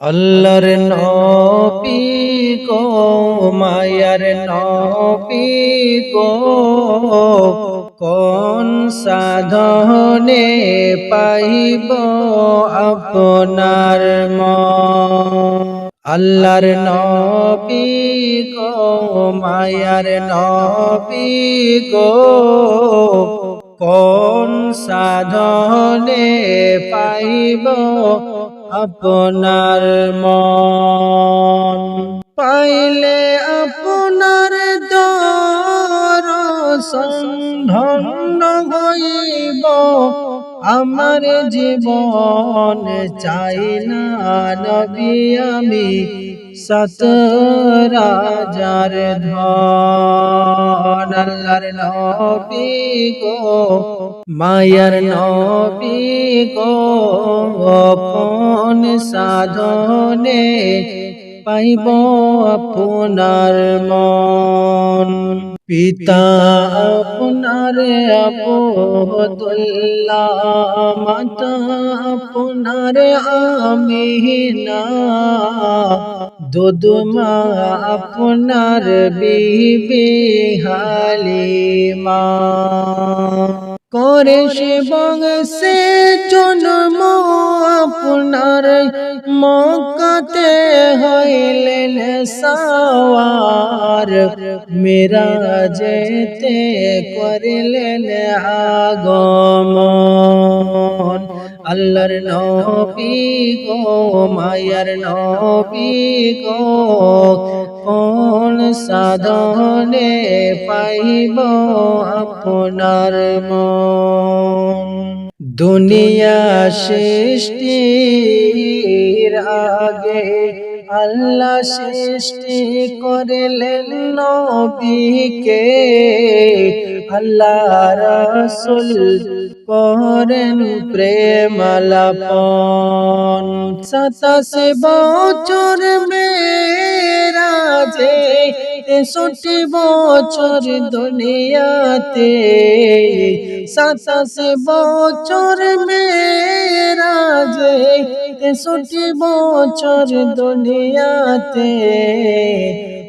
আল্লাহর নবী গো মায়ার নবী গো কোন সাধনে পাইব আপনার মন? আল্লাহর নবী গো মায়ার নবী গো কোন সাধনে পাইব আপনার মন? পাইলে আপনার ধন্য হইব আমার জীবন চাই না নবী আমি। সত রাজার ধন আল্লাহর নবী গো মায়ার নবী গো কোন সাধনে পাইব আপনার মন। পিতা আপনার আবদুল্লাহ, মাতা আপনার আমিনা। দুদমা আপনার বিবি হালিমা। করে সে বংশে জন্ম আপনার মকাতে হইলেন সাওয়ার। মেরা যেতে করিলেন আগমন। আল্লাহর নবী গো, মায়ার নবী গো, কোন সাধনে পাইব আপনার মন? দুনিয়া সৃষ্টির আগে আল্লাহ সৃষ্টি করলেন নবীকে। আল্লাহ রসুল করেন প্রেমালাপন। সাতাশ বছর মেরাজে তেষট্টি বছর দুনিয়াতে। সাতাশ বছর মেরাজে তেষট্টি বছর দুনিয়াতে।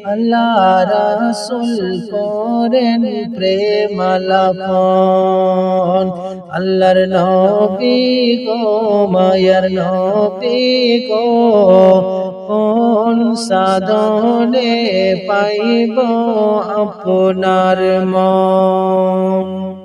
আল্লাহ রাসুল করেন প্রেমালাপন। আল্লাহর নবী গো মায়ার নবী গো কোন সাধনে পাইব আপনার মন?